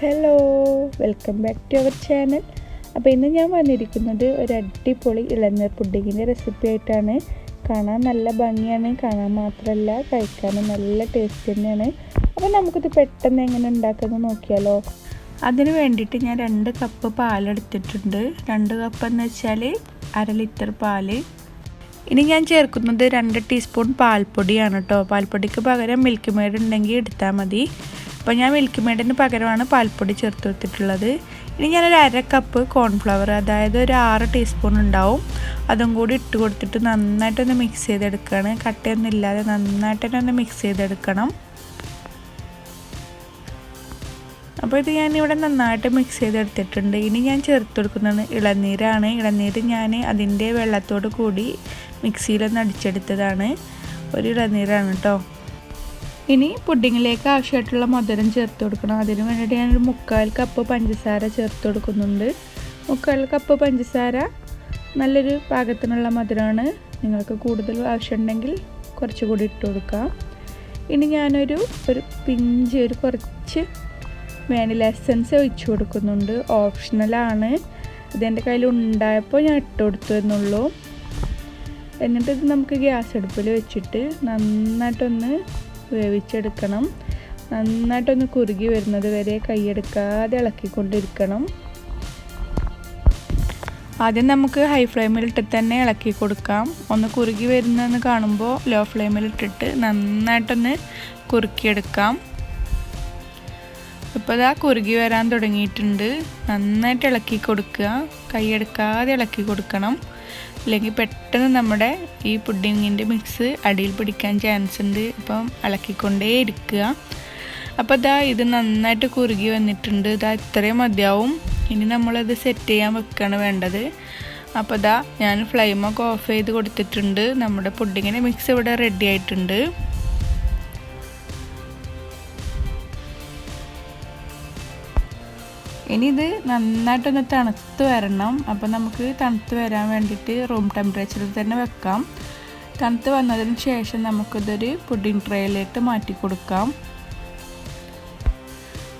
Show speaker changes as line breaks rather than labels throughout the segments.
Hello welcome back to our channel അപ്പോൾ ഇന്ന് ഞാൻ വന്നിരിക്കുന്നത് ഒരു അടിപൊളി ഇളനീർ പുഡിങ്ങിന്റെ റെസിപ്പി ആയിട്ടാണ്. കാണാൻ നല്ല ഭംഗിയാണ് കാണാൻ മാത്രമല്ല കഴിക്കാനും നല്ല ടേസ്റ്റ് തന്നെയാണ്. അപ്പോൾ നമുക്കിത് പെട്ടെന്ന് എങ്ങനെ ഉണ്ടാക്കുന്നത് നോക്കിയാലോ? അതിന് വേണ്ടിയിട്ട് ഞാൻ രണ്ട് കപ്പ് പാലെടുത്തിട്ടുണ്ട്. രണ്ട് കപ്പ് എന്ന് വെച്ചാൽ അര ലിറ്റർ പാൽ. ഇനി ഞാൻ ചേർക്കുന്നത് രണ്ട് ടീസ്പൂൺ പാൽപ്പൊടിയാണ് കേട്ടോ പാൽപ്പൊടിക്ക് പകരം മിൽക്ക് മെയ്ഡ് ഉണ്ടെങ്കിൽ എടുത്താൽ മതി. അപ്പോൾ ഞാൻ മിൽക്ക് മെയ്ഡിന് പകരമാണ് പാൽപ്പൊടി ചേർത്ത് കൊടുത്തിട്ടുള്ളത്. ഇനി ഞാനൊരു അര കപ്പ് കോൺഫ്ലവർ അതായത് ഒരു ആറ് ടീസ്പൂൺ ഉണ്ടാവും. അതും കൂടി ഇട്ട് കൊടുത്തിട്ട് നന്നായിട്ടൊന്ന് മിക്സ് ചെയ്തെടുക്കുകയാണ്. കട്ടയൊന്നും ഇല്ലാതെ നന്നായിട്ട് തന്നെ ഒന്ന് മിക്സ് ചെയ്തെടുക്കണം. അപ്പോൾ ഇത് ഞാനിവിടെ നന്നായിട്ട് മിക്സ് ചെയ്തെടുത്തിട്ടുണ്ട്. ഇനി ഞാൻ ചേർത്ത് കൊടുക്കുന്നത് ഇളനീരാണ്. ഇളനീര് ഞാൻ അതിന്റെ വെള്ളത്തോട് കൂടി മിക്സിയിലൊന്ന് അടിച്ചെടുത്തതാണ്. ഒരു ഇളനീരാണ് കേട്ടോ ഇനി പുഡിങ്ങിലേക്ക് ആവശ്യമായിട്ടുള്ള മധുരം ചേർത്ത് കൊടുക്കണം. അതിന് വേണ്ടിയിട്ട് ഞാനൊരു മുക്കാൽ കപ്പ് പഞ്ചസാര ചേർത്ത് കൊടുക്കുന്നുണ്ട്. മുക്കാൽ കപ്പ് പഞ്ചസാര നല്ലൊരു പാകത്തിനുള്ള മധുരമാണ്. നിങ്ങൾക്ക് കൂടുതൽ ആവശ്യമുണ്ടെങ്കിൽ കുറച്ചുകൂടി ഇട്ട് കൊടുക്കാം. ഇനി ഞാനൊരു ഒരു പിഞ്ച് ഒരു കുറച്ച് വാനില എസൻസ് ഒഴിച്ചു കൊടുക്കുന്നുണ്ട്. ഓപ്ഷണലാണ് ഇതെന്റെ കയ്യിൽ ഉണ്ടായപ്പോൾ ഞാൻ ഇട്ട് കൊടുത്തു എന്നുള്ളൂ. എന്നിട്ട് ഇത് നമുക്ക് ഗ്യാസ് അടുപ്പിൽ വെച്ചിട്ട് നന്നായിട്ടൊന്ന് വേവിച്ചെടുക്കണം. നന്നായിട്ടൊന്ന് കുറുകി വരുന്നത് വരെ കൈയെടുക്കാതെ ഇളക്കിക്കൊണ്ടിരിക്കണം. ആദ്യം നമുക്ക് ഹൈ ഫ്ലെയിമിൽ ഇട്ടിട്ട് തന്നെ ഇളക്കി കൊടുക്കാം. ഒന്ന് കുറുകി വരുന്നതെന്ന് കാണുമ്പോൾ ലോ ഫ്ലെയിമിൽ ഇട്ടിട്ട് നന്നായിട്ടൊന്ന് കുറുക്കിയെടുക്കാം. ഇപ്പോൾ ഇതാ കുറുകി വരാൻ തുടങ്ങിയിട്ടുണ്ട്. നന്നായിട്ട് ഇളക്കി കൊടുക്കുക. കൈയെടുക്കാതെ ഇളക്കി കൊടുക്കണം. അല്ലെങ്കിൽ പെട്ടെന്ന് നമ്മുടെ ഈ പുഡിങ്ങിന്റെ മിക്സ് അടിയിൽ പിടിക്കാൻ ചാൻസ് ഉണ്ട്. അപ്പം ഇളക്കിക്കൊണ്ടേ ഇരിക്കുക. അപ്പോൾ ഇതാ ഇത് നന്നായിട്ട് കുറുകി വന്നിട്ടുണ്ട്. ഇതാ ഇത്രയും മതിയാവും. ഇനി നമ്മളത് സെറ്റ് ചെയ്യാൻ വെക്കുകയാണ് വേണ്ടത്. അപ്പോൾ ഇതാ ഞാൻ ഫ്ലെയിമൊക്കെ ഓഫ് ചെയ്ത് കൊടുത്തിട്ടുണ്ട്. നമ്മുടെ പുഡിങ്ങിന്റെ മിക്സ് ഇവിടെ റെഡി ആയിട്ടുണ്ട്. ഇനി ഇത് നന്നായിട്ടൊന്ന് തണുത്ത് വരണം. അപ്പോൾ നമുക്ക് തണുത്ത് വരാൻ വേണ്ടിയിട്ട് റൂം ടെമ്പറേച്ചറിൽ തന്നെ വെക്കാം. തണുത്ത് വന്നതിന് ശേഷം നമുക്കിതൊരു പുഡിംഗ് ട്രേയിലേക്ക് മാറ്റി കൊടുക്കാം.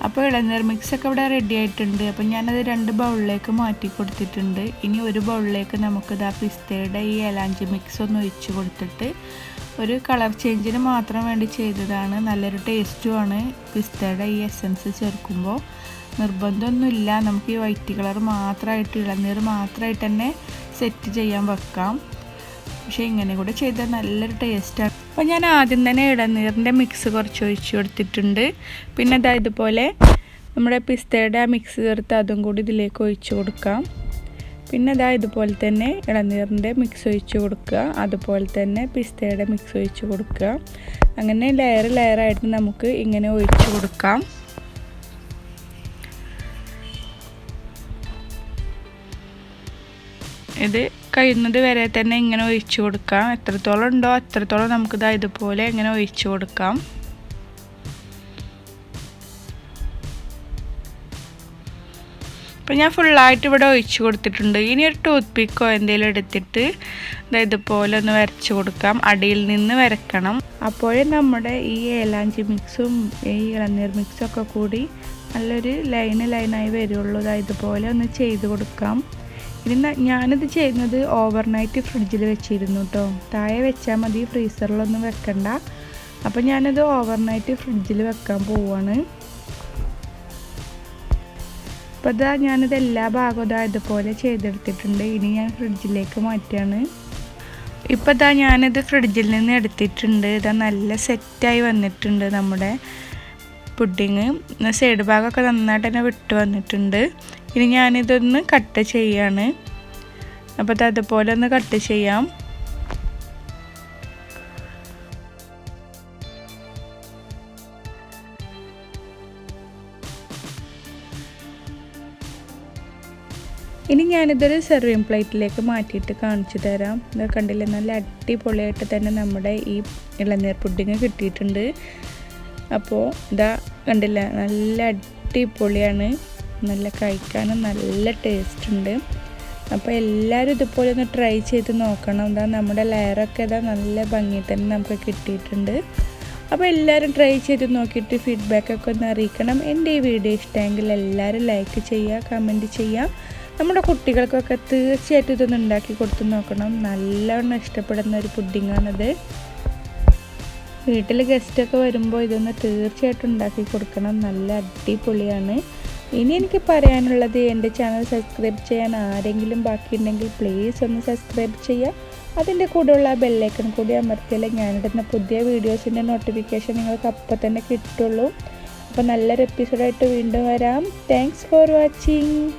അപ്പോൾ ഇളനീർ മിക്സൊക്കെ ഇവിടെ റെഡി ആയിട്ടുണ്ട്. അപ്പോൾ ഞാനത് രണ്ട് ബൗളിലേക്ക് മാറ്റി കൊടുത്തിട്ടുണ്ട്. ഇനി ഒരു ബൗളിലേക്ക് നമുക്കിത് ആ പിസ്തയുടെ ഈ ഏലാഞ്ചി മിക്സ് ഒന്ന് ഒഴിച്ച് കൊടുത്തിട്ട് ഒരു കളർ ചേഞ്ചിന് മാത്രം വേണ്ടി ചെയ്തതാണ്. നല്ലൊരു ടേസ്റ്റുമാണ് പിസ്തയുടെ ഈ എസൻസ് ചേർക്കുമ്പോൾ നിർബന്ധമൊന്നുമില്ല. നമുക്ക് ഈ വൈറ്റ് കളർ മാത്രമായിട്ട് ഇളനീർ മാത്രമായിട്ട് തന്നെ സെറ്റ് ചെയ്യാൻ വെക്കാം. പക്ഷേ ഇങ്ങനെ കൂടെ ചെയ്താൽ നല്ലൊരു ടേസ്റ്റാണ് അപ്പോൾ ഞാൻ ആദ്യം തന്നെ ഇളനീറിന്റെ മിക്സ് കുറച്ച് ഒഴിച്ചു കൊടുത്തിട്ടുണ്ട്. പിന്നെ അതാ ഇതുപോലെ നമ്മുടെ പിസ്തയുടെ ആ മിക്സ് ചേർത്ത് അതും കൂടി ഇതിലേക്ക് ഒഴിച്ച് കൊടുക്കാം. പിന്നെ അതാ ഇതുപോലെ തന്നെ ഇളനീറിന്റെ മിക്സ് ഒഴിച്ച് കൊടുക്കുക. അതുപോലെ തന്നെ പിസ്തയുടെ മിക്സ് ഒഴിച്ച് കൊടുക്കുക. അങ്ങനെ ലെയർ ലെയറായിട്ട് നമുക്ക് ഇങ്ങനെ ഒഴിച്ച് കൊടുക്കാം. ഇത് കഴിയുന്നത് വരെ തന്നെ ഇങ്ങനെ ഒഴിച്ചു കൊടുക്കാം. എത്രത്തോളം ഉണ്ടോ അത്രത്തോളം നമുക്കിത് ഇതുപോലെ ഇങ്ങനെ ഒഴിച്ചു കൊടുക്കാം. അപ്പോൾ ഞാൻ ഫുള്ളായിട്ട് ഇവിടെ ഒഴിച്ചു കൊടുത്തിട്ടുണ്ട്. ഇനി ഒരു ടൂത്ത് പിക്കോ എന്തെങ്കിലും എടുത്തിട്ട് ഇതുപോലെ ഒന്ന് വരച്ച് കൊടുക്കാം. അടിയിൽ നിന്ന് വരക്കണം. അപ്പോഴേ നമ്മുടെ ഈ ഏലാഞ്ചി മിക്സും ഈ ഇളനീർ മിക്സും ഒക്കെ കൂടി നല്ലൊരു ലൈന് ലൈനായി വരുള്ളൂ. ഇതുപോലെ ഒന്ന് ചെയ്ത് കൊടുക്കാം. ഇനി ഞാനിത് ചെയ്യുന്നത് ഓവർനൈറ്റ് ഫ്രിഡ്ജിൽ വെച്ചിരുന്നു കേട്ടോ താഴെ വെച്ചാൽ മതി ഫ്രീസറിലൊന്നും വെക്കണ്ട. അപ്പോൾ ഞാനത് ഓവർനൈറ്റ് ഫ്രിഡ്ജിൽ വെക്കാൻ പോവാണ്. അപ്പോൾ ഇതാ ഞാനിത് എല്ലാ ഭാഗവും ഇതാ ഇതുപോലെ ചെയ്തെടുത്തിട്ടുണ്ട്. ഇനി ഞാൻ ഫ്രിഡ്ജിലേക്ക് മാറ്റുകയാണ് ഇപ്പോൾ ഇതാ ഞാനിത് ഫ്രിഡ്ജിൽ നിന്ന് എടുത്തിട്ടുണ്ട്. ഇതാ നല്ല സെറ്റായി വന്നിട്ടുണ്ട് നമ്മുടെ പുഡിങ് സൈഡ് ഭാഗമൊക്കെ നന്നായിട്ട് തന്നെ വിട്ട് വന്നിട്ടുണ്ട്. ഇനി ഞാനിതൊന്ന് കട്ട് ചെയ്യാണ്. അപ്പോൾ അത് അതുപോലെ ഒന്ന് കട്ട് ചെയ്യാം. ഇനി ഞാനിതൊരു സെർവിങ് പ്ലേറ്റിലേക്ക് മാറ്റിയിട്ട് കാണിച്ചു തരാം. ഇത് കണ്ടില്ലേ? നല്ല അടിപൊളിയായിട്ട് തന്നെ നമ്മുടെ ഈ ഇളനീർ പുഡിങ് കിട്ടിയിട്ടുണ്ട്. അപ്പോൾ ഇതാ കണ്ടില്ല? നല്ല അടിപൊളിയാണ്. നല്ല കഴിക്കാനും നല്ല ടേസ്റ്റ് ഉണ്ട് അപ്പോൾ എല്ലാവരും ഇതുപോലെ ഒന്ന് ട്രൈ ചെയ്ത് നോക്കണം. എന്താ നമ്മുടെ ലെയറൊക്കെ ഇതാ നല്ല ഭംഗി തന്നെ നമുക്ക് കിട്ടിയിട്ടുണ്ട്. അപ്പോൾ എല്ലാവരും ട്രൈ ചെയ്ത് നോക്കിയിട്ട് ഫീഡ്ബാക്കൊക്കെ ഒന്ന് അറിയിക്കണം. എന്റെ ഈ വീഡിയോ ഇഷ്ടമെങ്കിൽ എല്ലാവരും ലൈക്ക് ചെയ്യുക കമന്റ് ചെയ്യുക. നമ്മുടെ കുട്ടികൾക്കൊക്കെ തീർച്ചയായിട്ടും ഇതൊന്ന് ഉണ്ടാക്കി കൊടുത്ത് നോക്കണം. നല്ലവണ്ണം ഇഷ്ടപ്പെടുന്ന ഒരു പുഡിങ്ങാണിത്. വീട്ടിൽ ഗസ്റ്റൊക്കെ വരുമ്പോൾ ഇതൊന്ന് തീർച്ചയായിട്ടും ഉണ്ടാക്കി കൊടുക്കണം. നല്ല അടിപൊളിയാണ്. ഇനി എനിക്ക് പറയാനുള്ളത് എന്റെ ചാനൽ സബ്സ്ക്രൈബ് ചെയ്യാൻ ആരെങ്കിലും ബാക്കിയുണ്ടെങ്കിൽ പ്ലീസ് ഒന്ന് സബ്സ്ക്രൈബ് ചെയ്യുക. അതിന്റെ കൂടെയുള്ള ബെല്ലൈക്കൺ കൂടി അമർത്തിയാൽ ഞാനിടുന്ന പുതിയ വീഡിയോസിന്റെ നോട്ടിഫിക്കേഷൻ നിങ്ങൾക്ക് അപ്പോൾ തന്നെ കിട്ടുള്ളൂ. അപ്പോൾ നല്ലൊരു എപ്പിസോഡായിട്ട് വീണ്ടും വരാം. Thanks for watching